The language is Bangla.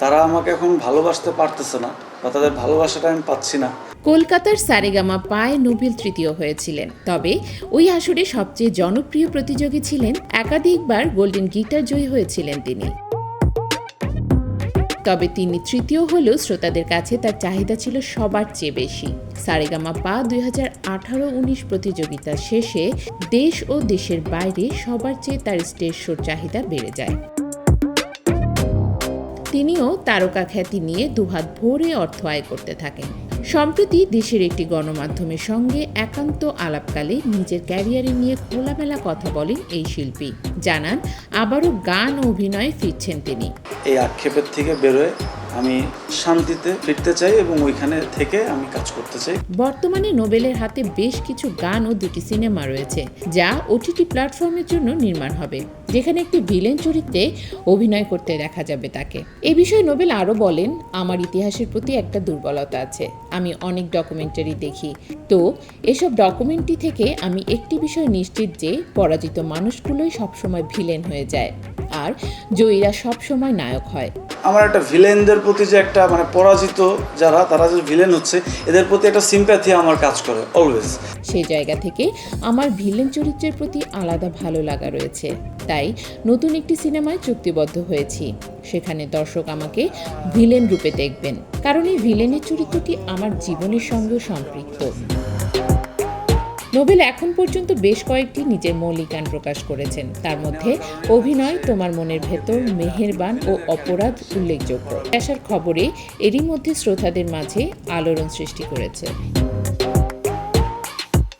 তারা আমাকে এখন ভালোবাসতে পারতেছে না বা তাদের ভালোবাসাটা আমি পাচ্ছি না। কলকাতার সারেগামা পায় নোবেল তৃতীয় হয়েছিলেন। তবে ওই আসরে সবচেয়ে জনপ্রিয় প্রতিযোগী ছিলেন একাধিকবার গোল্ডেন গিটার জয়ী হয়েছিলেন তিনি। তবে তিনি তৃতীয় হলেও শ্রোতাদের কাছে তার চাহিদা ছিল সবার চেয়ে বেশি। সারেগামা পা দুই হাজার আঠারো উনিশ প্রতিযোগিতা শেষে দেশ ও দেশের বাইরে সবার চেয়ে তার স্টেজ শোর চাহিদা বেড়ে যায়। তিনিও তারকা খ্যাতি নিয়ে দুহাত ভরে অর্থ আয় করতে থাকেন। সম্প্রতি দেশের একটি গণমাধ্যমের সঙ্গে একান্ত আলাপকালে নিজের ক্যারিয়ারে নিয়ে খোলামেলা কথা বলেন এই শিল্পী। জানান, আবারও গান অভিনয়ে ফিরছেন তিনি। এই আক্ষেপের থেকে বেরোয় আমি শান্তিতে ফিরতে চাই এবং ওইখানে থেকে আমি কাজ করতে চাই। বর্তমানে নোবেলের হাতে বেশ কিছু গান ও দুটি সিনেমা রয়েছে, যা ওটিটি প্ল্যাটফর্মের জন্য নির্মাণ হবে, যেখানে একটি ভিলেন চরিত্রে অভিনয় করতে দেখা যাবে তাকে। এ বিষয়ে নোবেল আরও বলেন, আমার ইতিহাসের প্রতি একটা দুর্বলতা আছে, আমি অনেক ডকুমেন্টারি দেখি। তো, এসব ডকুমেন্টারি থেকে আমি একটি বিষয় নিশ্চিত যে, পরাজিত মানুষগুলোই সবসময় ভিলেন হয়ে যায়, আর জয়ীরা সবসময় নায়ক হয়। আমার একটা ভিলেনদের প্রতি যে একটা মানে পরাজিত যারা, তারা যে ভিলেন হচ্ছে, এদের প্রতি একটা সিম্প্যাথি আমার কাজ করে অলওয়েজ সেই জায়গা থেকে আমার ভিলেন চরিত্রের প্রতি আলাদা ভালো লাগা রয়েছে। তাই নতুন একটি সিনেমায় চুক্তিবদ্ধ হয়েছি। সেখানে দর্শক আমাকে ভিলেন রূপে দেখবেন। কারণ এই ভিলেনের চরিত্রটি আমার জীবনের সঙ্গেও সম্পৃক্ত। নোবেল এখন পর্যন্ত বেশ কয়েকটি নিজের মৌলিক গান প্রকাশ করেছেন। তার মধ্যে অভিনয় তোমার মনের ভেতর, মেহেরবান ও অপরাধ উল্লেখযোগ্য। আসার খবরে এরই মধ্যে শ্রোতাদের মাঝে আলোড়ন সৃষ্টি করেছে।